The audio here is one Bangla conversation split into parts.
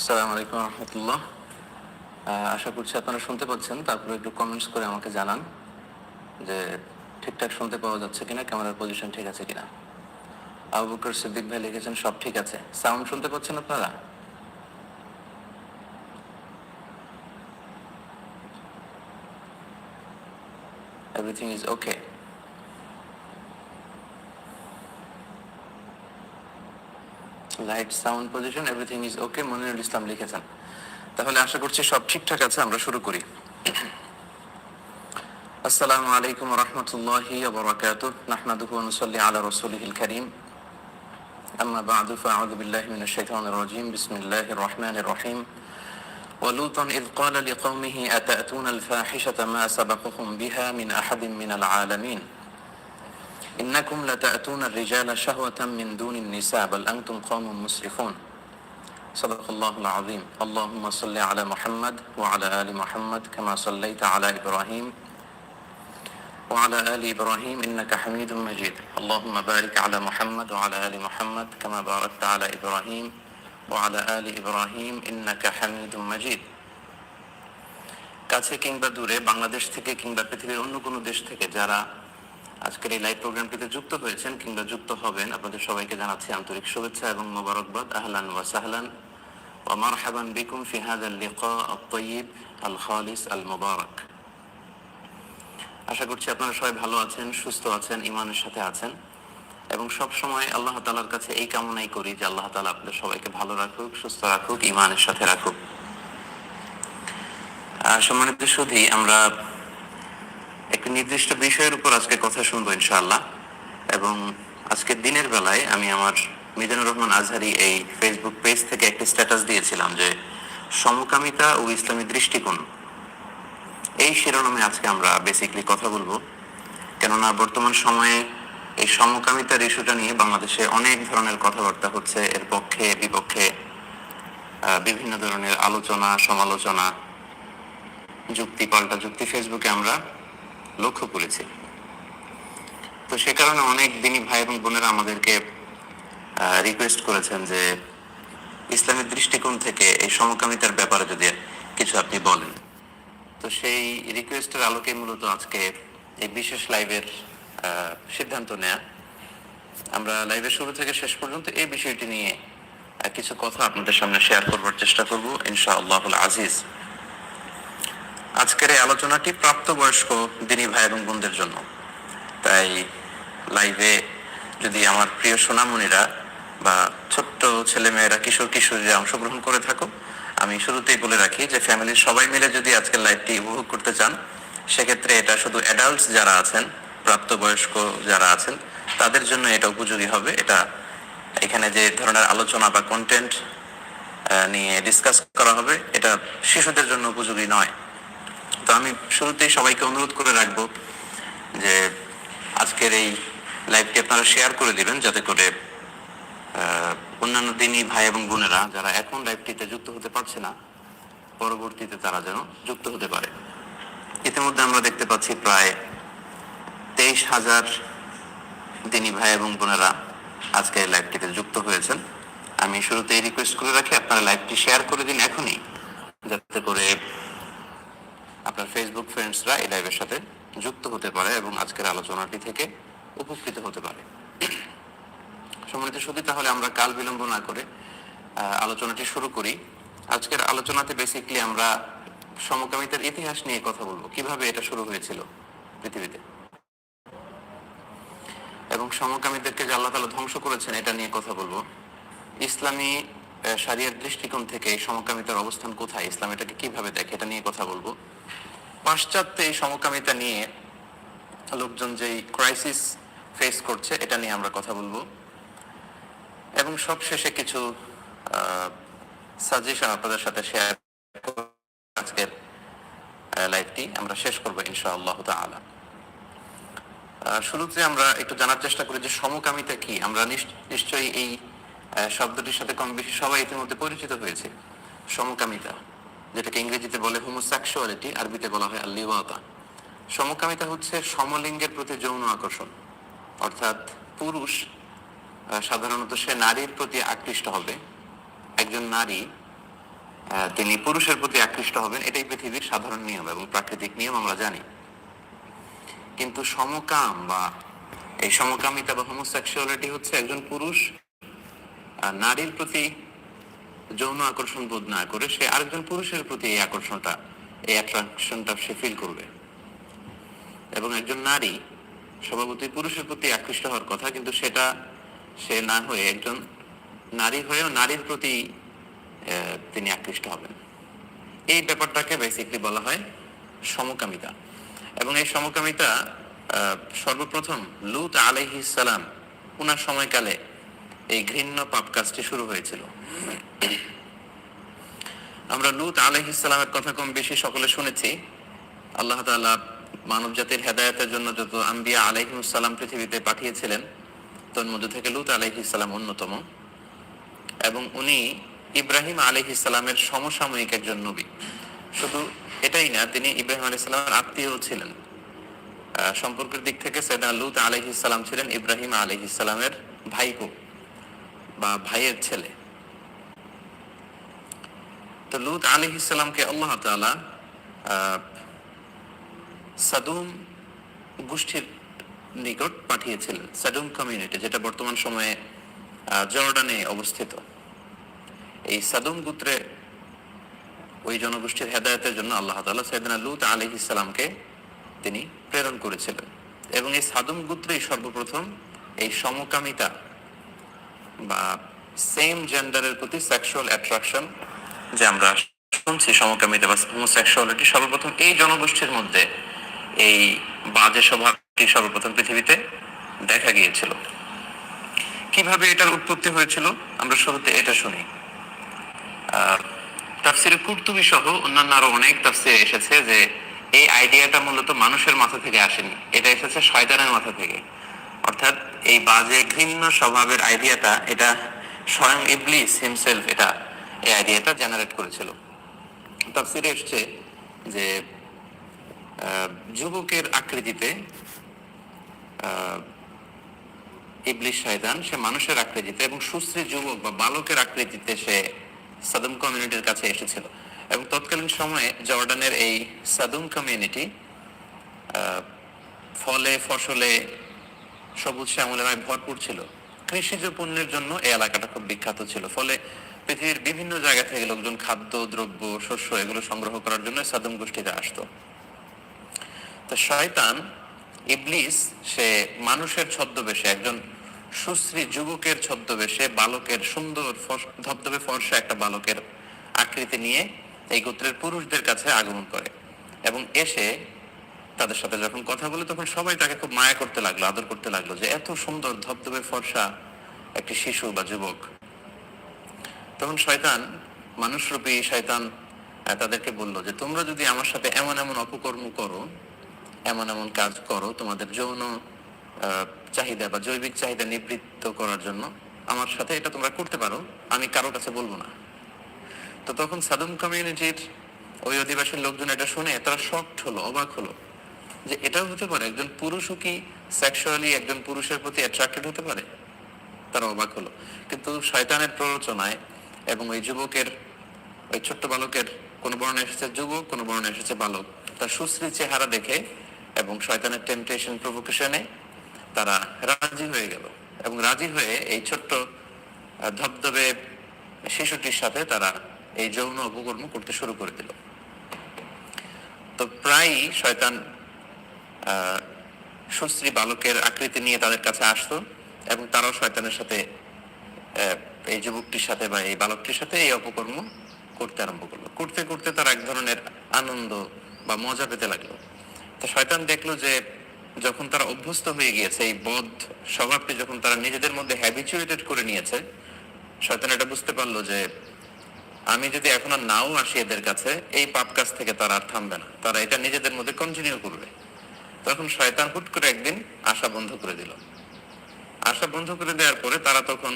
আসসালামু আলাইকুম রহমতুল্লাহ। আশা করছি আপনারা শুনতে পাচ্ছেন। তারপরে একটু কমেন্টস করে আমাকে জানান যে ঠিকঠাক শুনতে পাওয়া যাচ্ছে কিনা ক্যামেরার পজিশন ঠিক আছে কিনা। আবু বকর সিদ্দিক ভাই লিখেছেন, সব ঠিক আছে। সাউন্ড শুনতে পাচ্ছেন আপনারা? Everything is okay light sound position everything is okay Monirul Islam লিখেছেন তাহলে আশা করছি সব ঠিকঠাক আছে আমরা শুরু করি আসসালামু আলাইকুম রহমতুল্লাহি وبركاته نحمده ونصلي على رسوله الكريم أما بعد فأعوذ بالله من الشيطان الرجيم بسم الله الرحمن الرحيم ولوطا إذ قال لقومه أتأتون الفاحشة ما سبقكم بها من أحد من العالمين إنكم لتأتون الرجال شهوة من دون النساء بل أنتم قوم مسرفون صدق الله العظيم اللهم صل على محمد وعلى آل محمد كما صليت على إبراهيم وعلى آل إبراهيم إنك حميد مجيد اللهم بارك على محمد وعلى آل محمد كما باركت على إبراهيم وعلى آل إبراهيم إنك حميد مجيد কাছে কিংবা দূরে বাংলাদেশ থেকে কিংবা পৃথিবীর অন্য কোনো দেশ থেকে যারা আজকের এই লাইভ প্রোগ্রামটিতে যুক্ত হয়েছেন কিংবা যুক্ত হবেন আপনাদের সবাইকে জানাচ্ছি আন্তরিক শুভেচ্ছা এবং মোবারকবাদ। আহলান ওয়া সাহলান ওয়া মারহাবান বিকুম ফি হাযা লিকা আত-তাইয়িব আল খালিস আল মুবারক আশা করছি আপনারা সবাই ভালো আছেন, সুস্থ আছেন ইমানের সাথে আছেন এবং সব সময় আল্লাহ তাআলার কাছে এই কামনাই করি যে আল্লাহ তাআলা আপনাদের সবাইকে ভালো রাখুক, সুস্থ রাখুক ইমানের সাথে রাখুক। সম্মানিত সুধী, আমরা একটি নির্দিষ্ট বিষয়ের উপর আজকে কথা শুনব ইনশাআল্লাহ। এবং আজকে দিনের বেলায় আমি আমার মিজানুর রহমান আজহারি এই ফেসবুক পেজ থেকে একটি স্ট্যাটাস দিয়েছিলাম যে সমকামিতা ও ইসলামী দৃষ্টিকোণ। এই শিরোনামে আজকে আমরা বেসিকলি কথা বলব। কেননা বর্তমান সময়ে এই সমকামিতার ইস্যুটা নিয়ে বাংলাদেশে অনেক ধরনের কথাবার্তা হচ্ছে। এর পক্ষে, বিপক্ষে বিভিন্ন ধরনের আলোচনা, সমালোচনা, যুক্তি পাল্টা যুক্তি ফেসবুকে আমরা লক্ষ্য করেছি। তো সে কারণে অনেক দিনই ভাই এবং বোনেরা আমাদেরকে রিকোয়েস্ট করেছেন যে ইসলামের দৃষ্টিকোণ থেকে এই সমকামিতার ব্যাপারে যদি কিছু আপনি বলেন। তো সেই রিকোয়েস্টের আলোকে মূলত আজকে এই বিশেষ লাইভের সিদ্ধান্ত নেয়া। আমরা লাইভের শুরু থেকে শেষ পর্যন্ত এই বিষয়টি নিয়ে কিছু কথা আপনাদের সামনে শেয়ার করবার চেষ্টা করব। ইনশাআল্লাহ আজিজ। আজকের এই আলোচনাটি প্রাপ্তবয়স্ক দিনী ভাই এবং বোনদের জন্য। তাই লাইভে যদি আমার প্রিয় সোনামণিরা বা ছোট্ট ছেলেমেয়েরা কিশোর কিশোরীরা অংশগ্রহণ করে থাকো, আমি শুরুতেই বলে রাখি যে ফ্যামিলির সবাই মিলে যদি আজকের লাইভটি উপভোগ করতে চান, সেক্ষেত্রে এটা শুধু অ্যাডাল্টস যারা আছেন, প্রাপ্তবয়স্ক যারা আছেন, তাদের জন্য এটা উপযোগী হবে। এটা এখানে যে ধরনের আলোচনা বা কন্টেন্ট নিয়ে ডিসকাস করা হবে, এটা শিশুদের জন্য উপযোগী নয়। তো আমি শুরুতেই সবাইকে অনুরোধ করে রাখব যে আজকের এই লাইভটি আপনারা শেয়ার করে দিবেন যাতে করে অন্যান্য দিনই ভাই এবং বোনেরা যারা এখন লাইভটিতে যুক্ত হতে পারছে না, পরবর্তীতে তারা যেন যুক্ত হতে পারে। ইতিমধ্যে আমরা দেখতে পাচ্ছি প্রায় তেইশ হাজার দিনী ভাই এবং বোনেরা আজকে এই লাইভটিতে যুক্ত হয়েছেন। আমি শুরুতেই রিকোয়েস্ট করে রাখি, আপনারা লাইভটি শেয়ার করে দিন এখনই, যাতে করে আপনার ফেসবুক ফ্রেন্ডসরা এই লাইভের সাথে যুক্ত হতে পারে এবং আজকের আলোচনাটি থেকে উপকৃত হতে পারে। সম্মানিত শুধু তাহলে আমরা কাল বিলম্ব না করে আলোচনাটি শুরু করি। আজকের আলোচনাতে বেসিকলি আমরা সমকামিতার ইতিহাস নিয়ে কথা বলব। কীভাবে এটা শুরু হয়েছিল পৃথিবীতে? এবং সমকামীদেরকে যে আল্লাহ তালা ধ্বংস করেছেন, এটা নিয়ে কথা বলব। ইসলামী আহ, শারিয়ার দৃষ্টিকোণ থেকে এই সমকামিতার অবস্থান কোথায়? ইসলাম এটাকে কীভাবে দেখে? এটা নিয়ে কথা বলব। পাশ্চাত্যে এই সমকামিতা নিয়ে লোকজন যেই ক্রাইসিস ফেস করছে এটা নিয়ে আমরা কথা বলব। এবং সবশেষে কিছু সাজেশন আপনাদের সাথে শেয়ার আজকের লাইভটি আমরা শেষ করব ইনশাআল্লাহ আহ, শুরুতে আমরা একটু জানার চেষ্টা করি যে সমকামিতা কি? আমরা নিশ- নিশ্চয়ই এই শব্দটির সাথে কম বেশি সবাই ইতিমধ্যে পরিচিত হয়েছে। সমকামিতা, যেটাকে ইংরেজিতে বলে হোমোসেক্সুয়ালিটি আরবিতে বলা হয় আল্লিওয়াতা সমকামিতা হচ্ছে সমলিঙ্গের প্রতি যৌন আকর্ষণ। অর্থাৎ পুরুষ সাধারণত সে নারীর প্রতি আকৃষ্ট হবে। একজন নারী তিনি পুরুষের প্রতি আকৃষ্ট হবেন, এটাই পৃথিবীর সাধারণ নিয়ম এবং প্রাকৃতিক নিয়ম আমরা জানি। কিন্তু সমকাম বা এই সমকামিতা বা হোমোসেক্সুয়ালিটি হচ্ছে একজন পুরুষ নারীর প্রতি যৌন আকর্ষণ বোধ না করে সে আরেকজন পুরুষের প্রতি এই আকর্ষণটা, এই অ্যাট্রাকশনটা সে ফিল করবে। এবং একজন নারী স্বভাবতই পুরুষের প্রতি আকৃষ্ট হওয়ার কথা, কিন্তু সেটা সে না হয়ে একজন নারী হয়েও নারীর প্রতি তিনি আকৃষ্ট হবেন। এই ব্যাপারটাকে বেসিকলি বলা হয় সমকামিতা। এবং এই সমকামিতা সর্বপ্রথম লুত আলাইহিস সালাম, উনার সময়কালে এই ঘৃণ্য পাপ কাজটি শুরু হয়েছিল। আমরা লুত আলাইহিস সালামের কথা কম বেশি সকলে শুনেছি। আল্লাহ তাআলা মানব জাতির হেদায়েতের জন্য যত আম্বিয়া আলাইহিস পৃথিবীতে পাঠিয়েছিলেন তোর মধ্যে থেকে লুত আলাইহিস সালাম অন্যতম। এবং উনি ইব্রাহিম আলাইহিস সালামের সমসাময়িক একজন নবী। শুধু এটাই না, তিনি ইব্রাহিম আলাইহিস সালামের আত্মীয় ছিলেন। সম্পর্কের দিক থেকে সেদা লুত আলাইহিস সালাম ছিলেন ইব্রাহিম আলাইহিস সালামের ভাইপো। বা ভাইয়ের ছেলে। তো লুত আলাইহিস সালামকে আল্লাহ আহ, সাদুম গোষ্ঠীর নিকট পাঠিয়েছিলেন সাদুম কমিউনিটি যেটা বর্তমান সময়ে জর্ডানে অবস্থিত। এই সাদুম গোত্রে ওই জনগোষ্ঠীর হেদায়তের জন্য আল্লাহ তাআলা সাইদিনা লুত আলাইহিস সালামকে তিনি প্রেরণ করেছিলেন। এবং এই সাদুম গোত্রেই সর্বপ্রথম এই সমকামিতা বা সেম জেন্ডারের প্রতি সেক্সুয়াল অ্যাট্রাকশন যে আমরা শুনছি সমকামিতা বা হোমোসেক্সুয়ালিটি সর্বপ্রথম এই জনগোষ্ঠীর মধ্যে এই বাজে স্বভাবটি সর্বপ্রথম পৃথিবীতে দেখা গিয়েছিল। কীভাবে এটার উৎপত্তি হয়েছিল? আমরা শুরুতে এটা শুনি। তাফসিরে কুর্তুবি সহ অন্যান্য আরও অনেক তাফসিরে এসেছে যে এই আইডিয়াটা মূলত মানুষের মাথা থেকে আসেনি। এটা এসেছে শয়তানের মাথা থেকে। অর্থাৎ এই বাজে ঘৃণ্য স্বভাবের আইডিয়াটা, এটা স্বয়ং ইবলিস হিমসেলফ এটা এই আইডিয়াটা জেনারেট করেছিল। তাফসিরে এসছে যে যুবকের আকৃতিতে ইবলিশ শয়তান, সে মানুষের আকৃতিতে এবং সুশ্রী যুবক বা বালকের আকৃতিতে সে সাদুম কমিউনিটির কাছে এসেছিল। এবং তৎকালীন সময়ে জর্ডানের এই সাদুম কমিউনিটি ফলে, ফসলে সবুজ শ্যামলায় ভরপুর ছিল। কৃষিজ পণ্যের জন্য এই এলাকাটা খুব বিখ্যাত ছিল। ফলে পৃথিবীর বিভিন্ন জায়গা থেকে লোকজন খাদ্য, দ্রব্য, শস্য এগুলো সংগ্রহ করার জন্য সাদুম গোষ্ঠীতে আসতো। তো শয়তান, ইবলিস, সে মানুষের ছদ্মবেশে, একজন সুশ্রী যুবকের ছদ্মবেশে বালকের সুন্দর ধবধবে ফর্সা একটা বালকের আকৃতি নিয়ে এই গোত্রের পুরুষদের কাছে আগমন করে এবং এসে তাদের সাথে যখন কথা বলে, তখন সবাই তাকে খুব মায়া করতে লাগল, আদর করতে লাগল যে এত সুন্দর ধবধবে ফর্সা একটি শিশু বা যুবক। তখন শয়তান, মানুষরূপী শয়তান তাদেরকে বলল যে, তোমরা যদি আমার সাথে এমন এমন অপকর্ম করো, এমন এমন কাজ করো, তোমাদের যৌন চাহিদা বা জৈবিক চাহিদা নিবৃত্ত করার জন্য আমার সাথে এটা তোমরা করতে পারো, আমি কারও কাছে বলব না। তো তখন সাদুম কমিউনিটির ওই অধিবাসীর লোকজন এটা শুনে, তারা শক্ট হলো, অবাক হলো। যে এটাও হতে পারে, একজন পুরুষও কি সেক্সুয়ালি একজন পুরুষের প্রতি অ্যাট্রাক্টেড হতে পারে? তারা অবাক হলো। কিন্তু শয়তানের প্ররোচনায় এবং ওই যুবকের, ওই ছোট্ট বালকের, কোন বর্ণে এসেছে যুবক, কোন বর্ণে এসেছে বালক, তার সুশ্রী চেহারা দেখে এবং শয়তানের টেম্পটেশন প্রভোকেশনে তারা রাজি হয়ে গেল। এবং রাজি হয়ে এই ছোট্ট ধবধবে শিশুটির সাথে তারা এই যৌন অপকর্ম করতে শুরু করে দিল। তো প্রায়ই শয়তান সুশ্রী বালকের আকৃতি নিয়ে তাদের কাছে আসতো এবং তারাও শয়তানের সাথে এই যুবকটির সাথে বা এই বালকটির সাথে এই অপকর্ম করতে আরম্ভ করল। করতে করতে তারা এক ধরনের আনন্দ বা মজা পেতে লাগল। তো শয়তান দেখল যে যখন তারা অভ্যস্ত হয়ে গিয়েছে, এই বদ স্বভাবটি যখন তারা নিজেদের মধ্যে হ্যাবিচুয়েটেড করে নিয়েছে, শয়তান এটা বুঝতে পারল যে আমি যদি এখন আর নাও আসি এদের কাছে, এই পাপ কাজ থেকে তারা আর থামবে না। তারা এটা নিজেদের মধ্যে কন্টিনিউ করবে। তখন শয়তান হুট করে একদিন আশা বন্ধ করে দিল। আশা বন্ধ করে দেওয়ার পরে তারা তখন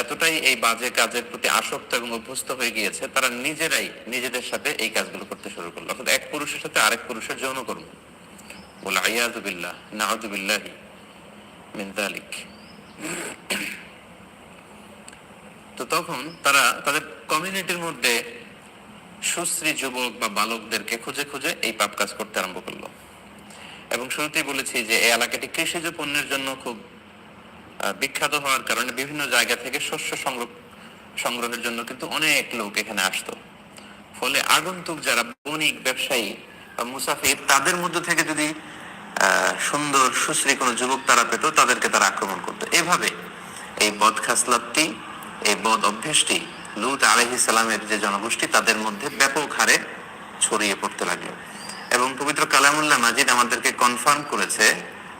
এতটাই এই বাজে কাজের প্রতি আসক্ত এবং অভ্যস্ত হয়ে গিয়েছে, তারা নিজেরাই নিজেদের সাথে এই কাজগুলো করতে শুরু করল। অর্থাৎ এক পুরুষের সাথে আরেক পুরুষের যৌন কর্ম বলে আয়াজুবিল্লাহ নাউজুবিল্লাহি মিনজালিক তো তখন তারা তাদের কমিউনিটির মধ্যে সুশ্রী যুবক বা বালকদেরকে খুঁজে খুঁজে এই পাপ কাজ করতে আরম্ভ করল। এবং শুরুতেই বলেছি যে এই এলাকাটি কৃষিজ পণ্যের জন্য খুব বিখ্যাত হওয়ার কারণে বিভিন্ন জায়গা থেকে শস্য সংগ্রহ, সংগ্রহের জন্য কিন্তু অনেক লোক এখানে আসতো। ফলে আগন্তুক যারা বণিক, ব্যবসায়ী মুসাফির, তাদের মধ্য থেকে যদি সুন্দর, সুশ্রী কোনো যুবক তারা পেত, তাদেরকে তারা আক্রমণ করতো। এভাবে এই বদ খাসলাতটি, এই বদ অভ্যেসটি লুত আলহি সালামের যে জনগোষ্ঠী, তাদের মধ্যে ব্যাপক হারে ছড়িয়ে পড়তে লাগল। এবং পবিত্র কালামুল্লাহ মাজিদ আমাদেরকে কনফার্ম করেছে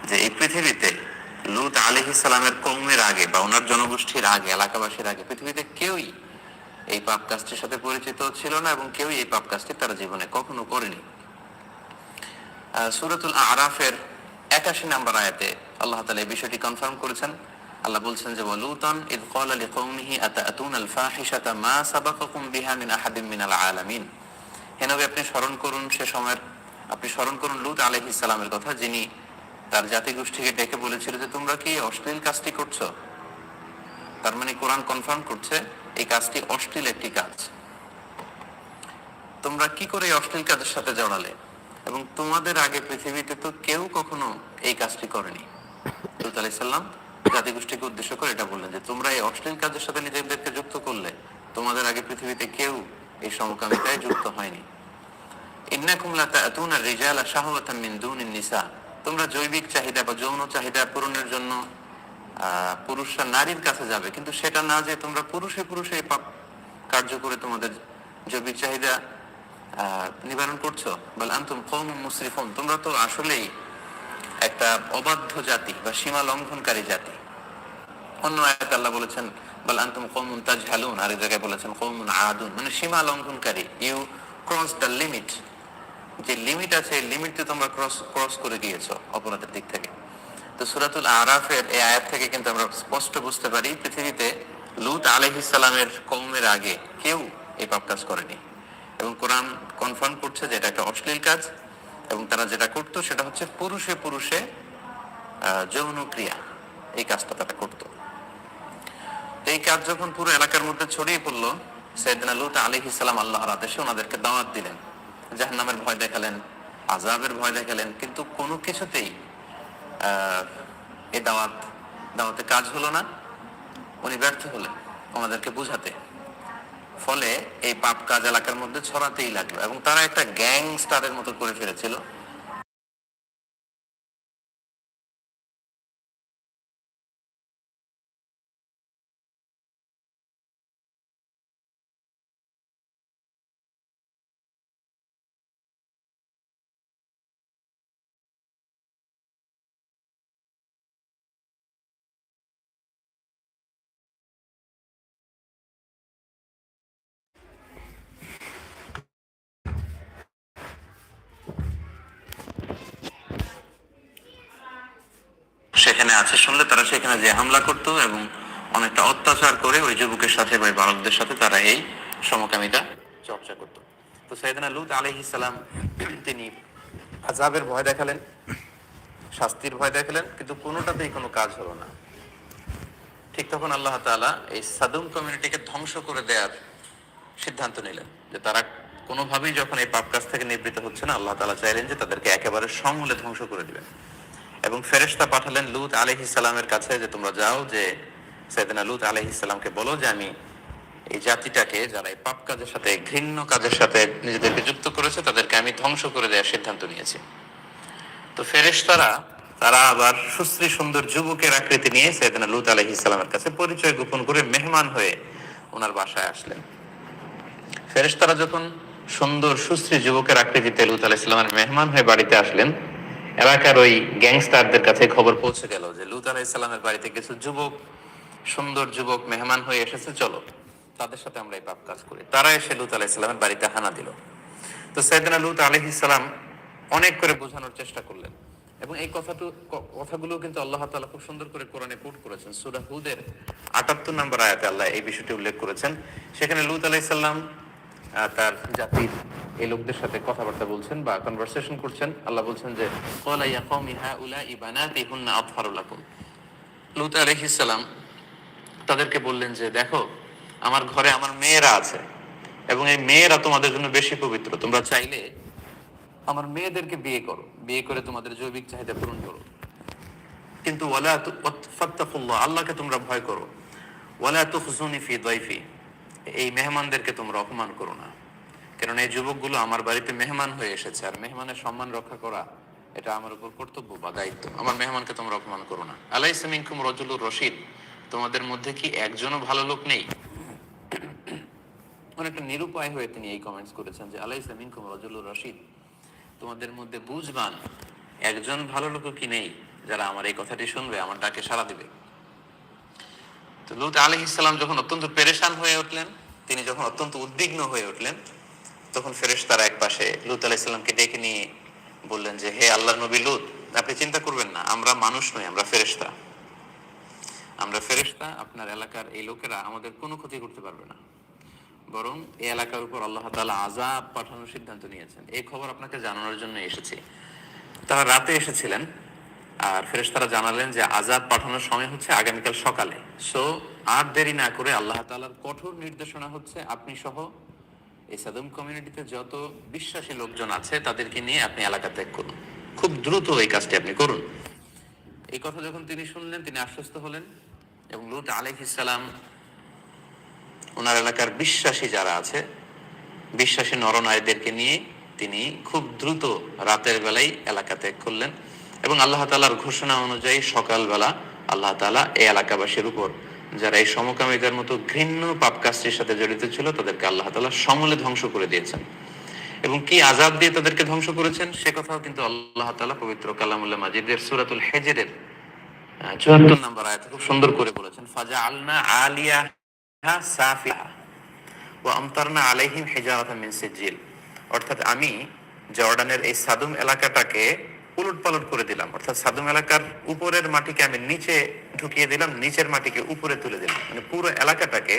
যে এই পৃথিবীতে লুত আলহি সালামের কৌমের আগে বা ওনার জনগোষ্ঠীর আগে, এলাকাবাসীর আগে পৃথিবীতে কেউই এই পাপ কাজটির সাথে পরিচিত ছিল না এবং কেউই এই পাপ কাজটি তারা জীবনে কখনো করেনি। সূরাতুল আরাফের একাশি নাম্বার আয়াতে আল্লাহ তাআলা এই বিষয়টি কনফার্ম করেছেন। আল্লাহ বলছেন যে, ওয়ালুতান ইদ ক্বালা লিকওমিহি আতাতুনাল ফাহিশাতা মা সাবাকাকুম বিহা মিন মিনাল আলামিন। হে নবী, আপনি স্মরণ করুন সে সময়ের আপনি স্মরণ করুন, লুত আলাইহিস সালামের কথা, যিনি তার জাতি গোষ্ঠীকে ডেকে বলেছিল যে, তোমরা কি অশ্লীল কাজটি করছ? তার মানে কোরআন কনফার্ম করছে, এই কাজটি অশ্লীল একটি কাজ। তোমরা কি করে অশ্লীল কাজের সাথে জড়ালে? এবং তোমাদের আগে পৃথিবীতে তো কেউ কখনো এই কাজটি করেনি। লুত আলাইহিস সালাম জাতি গোষ্ঠীকে উদ্দেশ্য করে এটা বললেন যে, তোমরা এই অশ্লীল কাজের সাথে নিজেদেরকে যুক্ত করলে, তোমাদের আগে পৃথিবীতে কেউ এই সমকামিতায় যুক্ত হয়নি। তোমরা জৈবিক চাহিদা বা যৌন চাহিদা পূরণের জন্য পুরুষরা নারীর কাছে যাবে। কিন্তু সেটা না যে তোমরা পুরুষে পুরুষে পাপ কার্য করে তোমাদের জৈবিক চাহিদা নিবারণ করছ। বল, আন্তুম কৌম মুসরিফুন। তোমরা তো আসলেই একটা অবাধ্য জাতি বা সীমা লঙ্ঘনকারী জাতি। অন্য আয়াত আল্লাহ বলেছেন, বল, আন্তুম কৌমুন তাজহালুন। আর এক জায়গায় বলেছেন কৌমুন আদুন। মানে সীমা লঙ্ঘনকারী। ইউ ক্রস দ্য লিমিট যে লিমিট আছে লিমিটে তোমরা ক্রস ক্রস করে গিয়েছো অপরাধের দিক থেকে। তো সুরাতুল আরাফের এই আয়াত থেকে কিন্তু আমরা স্পষ্ট বুঝতে পারি, পৃথিবীতে লুত আলাইহিস সালামের কৌমের আগে কেউ এই পাপ কাজ করেনি। এবং কোরআন কনফার্ম করছে যে এটা একটা অশ্লীল কাজ, এবং তারা যেটা করতো সেটা হচ্ছে পুরুষে পুরুষে যৌন ক্রিয়া, এই কাজটা তারা করতো। এই কাজ যখন পুরো এলাকার মধ্যে ছড়িয়ে পড়ল সৈয়দনা লুত আলাইহিস সালাম আল্লাহর আদেশে ওনাদেরকে দাওয়াত দিলেন। জাহান্নামের ভয় দেখালেন আজাবের ভয় দেখালেন, কিন্তু কোনো কিছুতেই এ দাওয়াত, দাওয়াতে কাজ হলো না। উনি ব্যর্থ হলেন আমাদেরকে বুঝাতে। ফলে এই পাপ কাজ এলাকার মধ্যে ছড়াতেই লাগল এবং তারা একটা গ্যাংস্টারের মতো করে ফেলেছিল। আছে শুনলে তারা সেখানে যে হামলা করতো এবং অনেকটা অত্যাচার করে ওই যুবকের সাথে বা বালকদের সাথে তারা এই সমকামিতা চর্চা করতো। তো সৈয়দনা লুত আলাইহিস সালাম তিনি আজাবের ভয় দেখালেন, শাস্তির ভয় দেখালেন, কিন্তু কোনোটাতেই কোনো কাজ হলো না। ঠিক তখন আল্লাহ তাআলা এই সাদুম কমিউনিটিকে ধ্বংস করে দেওয়ার সিদ্ধান্ত নিলেন যে তারা কোনোভাবেই যখন এই পাপ কাজ থেকে নিবৃত্ত হচ্ছে না, আল্লাহ তাআলা চাইলেন যে তাদেরকে একেবারে সমূলে ধ্বংস করে দিবেন। এবং ফেরেশতা পাঠালেন লুত আলাইহিস সালামের কাছে যে তোমরা যাও, যে সৈয়দনা লুত আলাইহিস সালামকে বলো যে আমি এই জাতিটাকে যারা এই পাপ কাজের সাথে, ঘৃণ্য কাজের সাথে নিজেদেরকে যুক্ত করেছে, তাদেরকে আমি ধ্বংস করে দেওয়ার সিদ্ধান্ত নিয়েছি। তো ফেরেশতারা, তারা আবার সুশ্রী সুন্দর যুবকের আকৃতি নিয়ে সৈয়দনা লুত আলাইহিস সালামের কাছে পরিচয় গোপন করে মেহমান হয়ে ওনার বাসায় আসলেন। ফেরেশতারা যখন সুন্দর সুশ্রী যুবকের আকৃতিতে লুত আলাইহিস সালামের মেহমান হয়ে বাড়িতে আসলেন এলাকার ওই গ্যাংস্টারদের কাছে খবর পৌঁছে গেল যে লুত আলাইহিস সালামের বাড়িতে কিছু যুবক সুন্দর যুবক মেহমান হয়ে এসেছে চলো। তাদের সাথে আমরা এই পাপ কাজ করি। তারা এসে লুত আলাইহিস সালামের বাড়িতে হানা দিল। তো সৈয়দনা লুত আলাইহিস সালাম অনেক করে বোঝানোর চেষ্টা করলেন। এবং এই কথাটু কথাগুলো কিন্তু আল্লাহ তাআলা খুব সুন্দর করে কোরআনে কোট করেছেন। সূরা হুদের 78 নম্বর আয়াতে আল্লাহ এই বিষয়টি উল্লেখ করেছেন। সেখানে লুত আহ, তার জাতির এই লোকদের সাথে কথাবার্তা বলছেন বা কনভারসেশন করছেন। আল্লাহ বলছেন যে ক্বালা ইয়া কওমি হাউলাই বানাতি হুন্না আতহারু লাকুম। লুত আলাইহিস তাদেরকে বললেন যে, দেখো, আমার ঘরে আমার মেয়েরা আছে এবং এই মেয়েরা তোমাদের জন্য বেশি পবিত্র। তোমরা চাইলে আমার মেয়েদেরকে বিয়ে করো। বিয়ে করে তোমাদের জৈবিক চাহিদা পূরণ করো। কিন্তু ওয়াত- ফাত্তাকুল্লাহ, আল্লাহকে তোমরা ভয় করো। ওয়ালা তুখজুনি ফি দাইফি। এই মেহমানদেরকে তোমরা অপমান করো না। কারণ এই যুবকগুলো আমার বাড়িতে মেহমান হয়ে এসেছে, আর মেহমানের সম্মান রক্ষা করা এটা আমার উপর কর্তব্য বা দায়িত্ব। আমার মেহমানকে তোমরা অপমান করো না। আলাইসা মিনকুম রজুলুর রশিদ, তোমাদের মধ্যে কি একজনও ভালো লোক নেই? অনেকটা নিরুপায় হয়ে তিনি এই কমেন্টস করেছেন যে, আলাইসা মিনকুম রজুলুর রশিদ, তোমাদের মধ্যে বুঝবান একজন ভালো লোক কি নেই যারা আমার এই কথাটি শুনবে, আমার ডাকে সাড়া দিবে? তো লুত আলহ ইসলাম যখন অত্যন্ত পেরেশান হয়ে উঠলেন, তিনি যখন অত্যন্ত উদ্বিগ্ন হয়ে উঠলেন, তখন ফেরেশ তারা এক পাশে লুত আলাহ ইসলামকে ডেকে নিয়ে বললেন যে, হে আল্লাহ নবী লুত, আপনি চিন্তা করবেন না, আমরা মানুষ নই, আমরা ফেরেশতা। আমরা ফেরেশতা, আপনার এলাকার এই লোকেরা আমাদের কোনো ক্ষতি করতে পারবে না। বরং এই এলাকার উপর আল্লাহ তাআলা আযাব পাঠানোর সিদ্ধান্ত নিয়েছেন। এই খবর আপনাকে জানানোর জন্য এসেছি। তারা রাতে এসেছিলেন। আর ফেরেশতারা জানালেন যে আজাদ পাঠানোর সময় হচ্ছে আগামীকাল সকালে। সো আর দেরি না করে আল্লাহ তাআলার কঠোর নির্দেশনা হচ্ছে আপনি সহ এই সাদম কমিউনিটিতে যত বিশ্বাসী লোকজন আছে, তাদেরকে নিয়ে আপনি এলাকা ত্যাগ করুন। খুব দ্রুত এই কাজটি আপনি করুন। এই কথা যখন তিনি শুনলেন, তিনি আশ্বস্ত হলেন এবং লুট আলাইহিস সালাম ওনার এলাকার বিশ্বাসী যারা আছে, বিশ্বাসী নরনারীদেরকে নিয়ে তিনি খুব দ্রুত রাতের বেলায় এলাকা ত্যাগ করলেন। এবং আল্লাহ তালার ঘোষণা অনুযায়ী সকালবেলা আল্লাহ তালা এই এলাকাবাসীর উপর, যারা এই সমকামিতার মতো ঘৃণ্য পাপ কাজটির সাথে জড়িত ছিল, তাদেরকে আল্লাহ তালা সমলে ধ্বংস করে দিয়েছেন। এবং কি আজাদ দিয়ে তাদেরকে ধ্বংস করেছেন, সে কথাও কিন্তু আল্লাহ তালা পবিত্র কালামুল্লাহ মাজিদের সুরাতুল হেজেরের চুয়াত্তর নম্বর আয়াত খুব সুন্দর করে বলেছেন ফাজা আলনা আলিয়া সাফিহা ও আমতারনা আলাইহিম হিজারাতাম মিন সিজিল অর্থাৎ আমি জর্ডানের এই সাদুম এলাকাটাকে উলট পালট করে দিলাম। অর্থাৎ সাদুম এলাকার উপরের মাটিকে আমি নিচে ঢুকিয়ে দিলাম, নিচের মাটিকে উপরে তুলে দিলাম। মানে পুরো এলাকাটাকে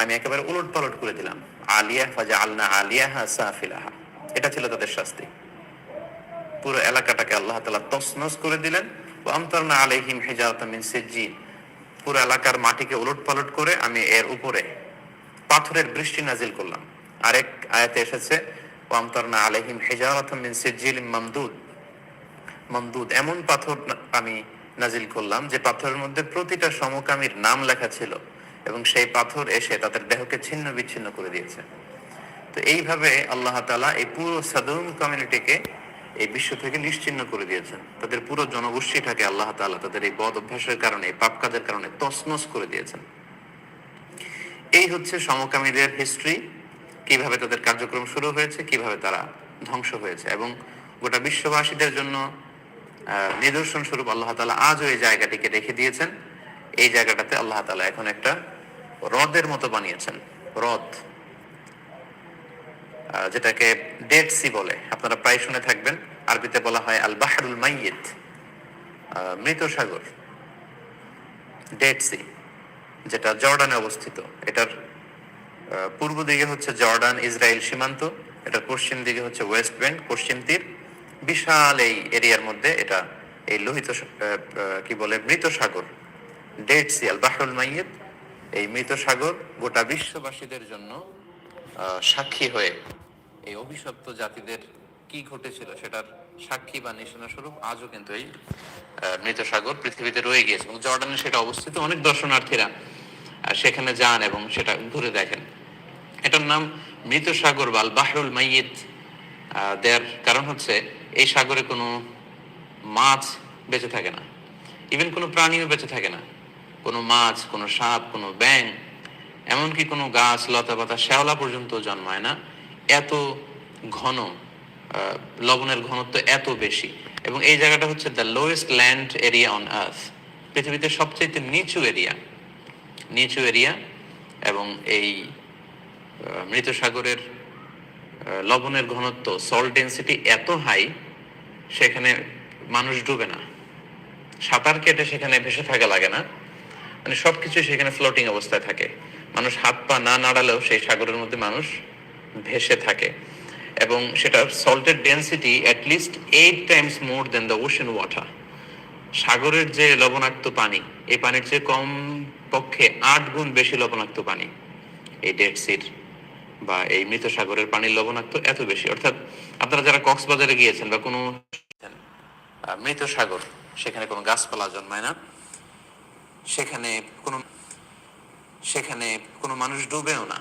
আমি একেবারে উলট পালট করে দিলাম। আলিয়া ফাজা আলনা আলিয়াহা সাফিলাহা। এটা ছিল তাদের শাস্তি। পুরো এলাকাটাকে আল্লাহ তালা তসনস করে দিলেন। ও আমতারনা আলাইহিম হিজারাতাম মিন সিজিল পুরো এলাকার মাটিকে উলট পালট করে আমি এর উপরে পাথরের বৃষ্টি নাজিল করলাম। আরেক আয়াতে এসেছে ওয়ামতারনা আলাইহিম হিজারাতাম মিন সিজিল মামদুদ। মামদুদ এমন পাথর আমি নাজিল করলাম যে পাথরের মধ্যে প্রতিটা সমকামীর নাম লেখা ছিল এবং সেই পাথর এসে তাদের দেহকে ছিন্ন বিচ্ছিন্ন করে দিয়েছে। তো এইভাবে আল্লাহ তাআলা এই পুরো সাদুম কমিউনিটিকে এই বিশ্ব থেকে নিশ্চিন্ন করে দিয়েছেন। তাদের পুরো জনগোষ্ঠীটাকে আল্লাহ তাআলা তাদের এই বদ অভ্যাসের কারণে পাপ কাজের কারণে তছনছ করে দিয়েছেন। এই হচ্ছে সমকামীদের হিস্ট্রি কীভাবে তাদের কার্যক্রম শুরু হয়েছে, কীভাবে তারা ধ্বংস হয়েছে এবং গোটা বিশ্ববাসীদের জন্য নিদর্শন স্বরূপ আল্লাহ তালা আজও এই জায়গাটিকে রেখে দিয়েছেন। এই জায়গাটাতে আল্লাহ তালা এখন একটা হ্রদের মতো বানিয়েছেন। হ্রদ। যেটাকে ডেড সি বলে। আপনারা প্রায় শুনে থাকবেন। আরবিতে বলা হয় আল বাহরুল মাইয়েদ মৃত সাগর। ডেড সি যেটা জর্ডানে অবস্থিত। এটার পূর্ব দিকে হচ্ছে জর্ডান, ইসরায়েল সীমান্ত। এটার পশ্চিম দিকে হচ্ছে ওয়েস্ট ব্যাংক পশ্চিম তীর। বিশাল এই এরিয়ার মধ্যে এটা, এই লোহিত কি বলে, মৃত সাগর, ডেড সি আল বাহরুল মাইয়েদ এই মৃত সাগর গোটা বিশ্ববাসীদের জন্য সাক্ষী হয়ে এই অভিশপ্ত জাতিদের কি ঘটেছিল সেটার সাক্ষী বা নিশানা স্বরূপ আজও কিন্তু এই মৃত সাগর পৃথিবীতে রয়ে গিয়েছে এবং জর্ডানে সেটা অবস্থিত। অনেক দর্শনার্থীরা সেখানে যান এবং সেটা ঘুরে দেখেন। এটার নাম মৃত সাগর বা আল বাহরুল মাইয়িত। দেয়ার কারণ হচ্ছে এই সাগরে কোনো মাছ বেঁচে থাকে না। ইভেন কোনো প্রাণীও বেঁচে থাকে না। কোনো মাছ, কোনো সাপ, কোনো ব্যাং এমনকি কোনো গাছ, লতা পাতা, শ্যাওলা পর্যন্ত জন্মায় না। এত ঘন লবণের ঘনত্ব এত বেশি। এবং এই জায়গাটা হচ্ছে the lowest land area on earth পৃথিবীতে সবচেয়ে নিচু এরিয়া নিচু এরিয়া এবং এই মৃত সাগরের লবণের ঘনত্ব সল্ট ডেন্সিটি এত হাই সেখানে মানুষ ডুবে না। সাঁতার কেটে সেখানে ভেসে থাকা লাগে না। মানে সবকিছু সেখানে ফ্লোটিং অবস্থায় থাকে। মানুষ হাত পা না নাড়ালেও সেই সাগরের মধ্যে মানুষ ভেসে থাকে। এবং সেটা সল্টের density at least eight times more than the ocean water সাগরের যে লবণাক্ত পানি, এই পানির চেয়ে কম পক্ষে আট গুণ বেশি লবণাক্ত পানি। এই ডেড সির বা এই মৃত সাগরের পানির লবণাক্ত এত বেশি। অর্থাৎ আপনারা যারা কক্সবাজারে গিয়েছেন বা কোনো মৃত সাগর সেখানে কোনো গাছপালা জন্মায় না। সেখানে কোনো সেখানে কোনো মানুষ ডুবেও না।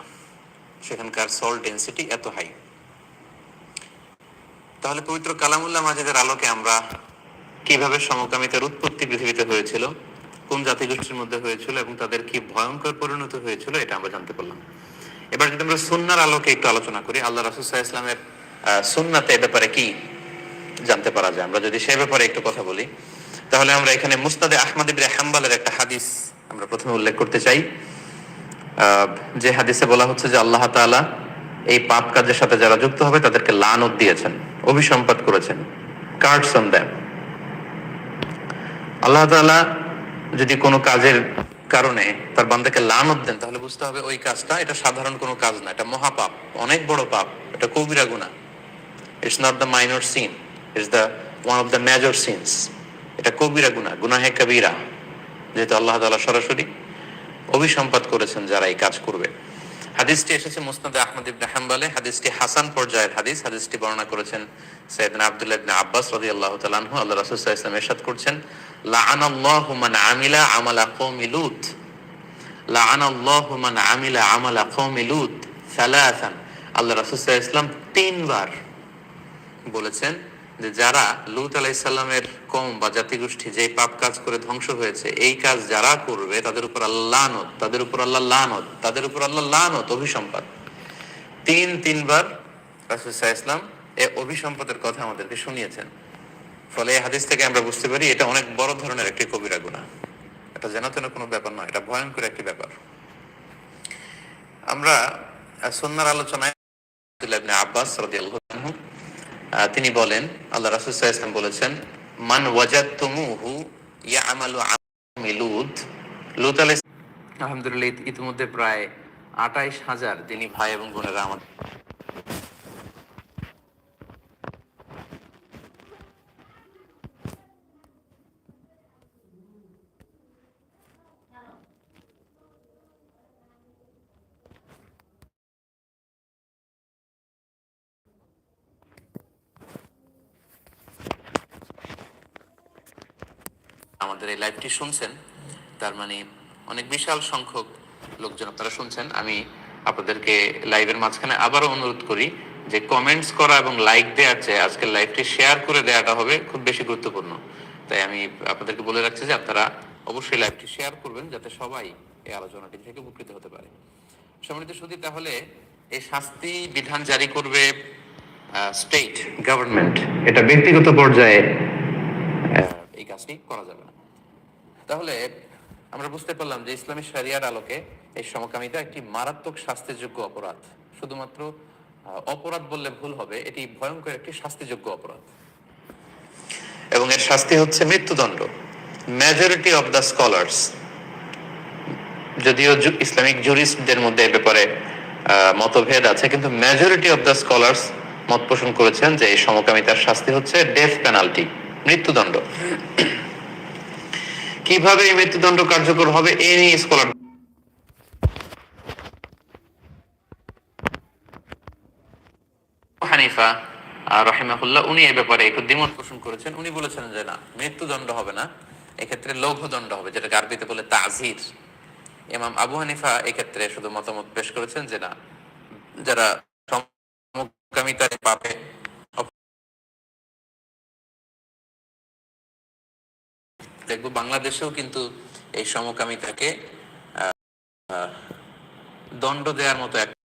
সেখানকার সল্ট ডেন্সিটি এত হাই। তাহলে পবিত্র কালামুল্লাহ মাজিদের আলোকে আমরা কীভাবে সমকামিতার উৎপত্তি পৃথিবীতে হয়েছিল, কোন জাতিগোষ্ঠীর মধ্যে হয়েছিল এবং তাদের কি ভয়ঙ্কর পরিণত হয়েছিল, এটা আমরা জানতে পারলাম। এবার যদি আমরা সুন্নার আলোকে একটু আলোচনা করি আল্লাহ রাসুসাহ ইসলামের আহ, সুন্নাতে এ ব্যাপারে কি জানতে পারা যায়? আমরা যদি সে ব্যাপারে একটু কথা বলি তাহলে আমরা এখানে মুস্তাদে আহমদ ইবনে হাম্বালের একটা হাদিস আমরা প্রথমে উল্লেখ করতে চাই। যে হাদিসে বলা হচ্ছে যে আল্লাহ তাআলা এই পাপ কাজের সাথে যারা যুক্ত হবে তাদেরকে লানত দিয়েছেন অভিসম্পাত করেছেন। কার্ডস অন দেম আল্লাহ তাআলা যদি কোনো কাজের কারণে তার বান্দাকে লানত দেন, তাহলে বুঝতে হবে ওই কাজটা, এটা সাধারণ কোনো কাজ না, এটা মহাপাপ, অনেক বড় পাপ, এটা কবিরা গুনাহ। It's not the minor sin it's the one of the major sins এটা কবিরা গুনাহ, গুনাহে কবিরা। যেহেতু আল্লাহ তাআলা সরাসরি অভিসম্পাত করেছেন যারা এই কাজ করবে। হাদিসটি এসেছে মুসনাদে আহমদ ইবনে হাম্বালে, হাদিসটি হাসান পর্যায়ের হাদিস, হাদিসটি বর্ণনা করেছেন সাইয়েদনা আব্দুল্লাহ ইবনে আব্বাস রাদিয়াল্লাহু তাআলা আনহু, আল্লাহ রাসূল সাল্লাল্লাহু আলাইহি ওয়াসাল্লাম ইরশাদ করছেন। রাসূল বলেছেন যে যারা লুত আলাইসাল্লামের কম বা জাতিগোষ্ঠী যে পাপ কাজ করে ধ্বংস হয়েছে, এই কাজ যারা করবে তাদের উপর আল্লাহ লানত, তাদের উপর আল্লাহ লানত, তাদের উপর আল্লাহ লানত অভিসম্পাদ তিন তিনবার রাসুসাহ ইসলাম এ অভিসম্পদের কথা আমাদেরকে শুনিয়েছেন। ফলে এই হাদিস থেকে আমরা বুঝতে পারি এটা অনেক বড় ধরনের একটি কবিরা গুণা এটা যেন তেন কোনো ব্যাপার নয়, এটা ভয়ঙ্কর একটি ব্যাপার। আমরা সন্ন্যার আলোচনায় আব্বাস তিনি বলেন, আল্লাহ রাসূল ওয়াসাল্লাম বলেছেন, মান ওয়াজাদতুমুহু ইয়ামালু আমামি লুত। লুত আলাইহিস আলহামদুলিল্লাহ ইতিমধ্যে প্রায় আটাইশ হাজার তিনি ভাই এবং বোনেরা আমাদের আমাদের এই লাইভটি শুনছেন, তার মানে অনেক বিশাল সংখ্যক লোকজন আপনারা শুনছেন। আমি আপনাদেরকে লাইভের মাঝখানে আবারও অনুরোধ করি যে কমেন্টস করা এবং লাইক দেওয়ার চেয়ে আজকের লাইভটি শেয়ার করে দেওয়াটা হবে খুব বেশি গুরুত্বপূর্ণ। তাই আমি আপনাদেরকে বলে রাখছি যে আপনারা অবশ্যই লাইভটি শেয়ার করবেন যাতে সবাই এই আলোচনাটি থেকে উপকৃত হতে পারে। সম্মানিত সুদী তাহলে এই শাস্তি বিধান জারি করবে স্টেট গভর্নমেন্ট এটা ব্যক্তিগত পর্যায়ে এই কাজটি করা যাবে না। তাহলে আমরা বুঝতে পারলাম যে ইসলামী শরিয়ার আলোকে এই সমকামিতা একটি মারাত্মক শাস্তিযোগ্য অপরাধ। শুধুমাত্র অপরাধ বললে ভুল হবে, এটি ভয়ঙ্কর একটি শাস্তিযোগ্য অপরাধ। এবং এর শাস্তি হচ্ছে মৃত্যুদণ্ড। মেজরিটি অফ দ্য স্কলার্স যদিও ইসলামিক জুরিস্টদের মধ্যে এ ব্যাপারে মতভেদ আছে, কিন্তু মেজরিটি অফ দ্য স্কলার্স মত পোষণ করেছেন যে এই সমকামিতার শাস্তি হচ্ছে ডেথ পেনাল্টি মৃত্যুদণ্ড। কীভাবে এই মৃত্যুদণ্ড কার্যকর হবে এ নিয়ে স্কলার হানিফা রহিমাহুল্লাহ, উনি ব্যাপারে একটু দ্বিমত পোষণ করেছেন। উনি বলেছেন যে না, মৃত্যুদণ্ড হবে না, এক্ষেত্রে লৌহদণ্ড হবে আরবিতে বলে তাজির। ইমাম আবু হানিফা এক্ষেত্রে শুধু মতামত পেশ করেছেন যে না, যারা সমকামিতার পাপে দেখব বাংলাদেশেও কিন্তু এই সমকামিতাকে দণ্ড দেওয়ার মতো এক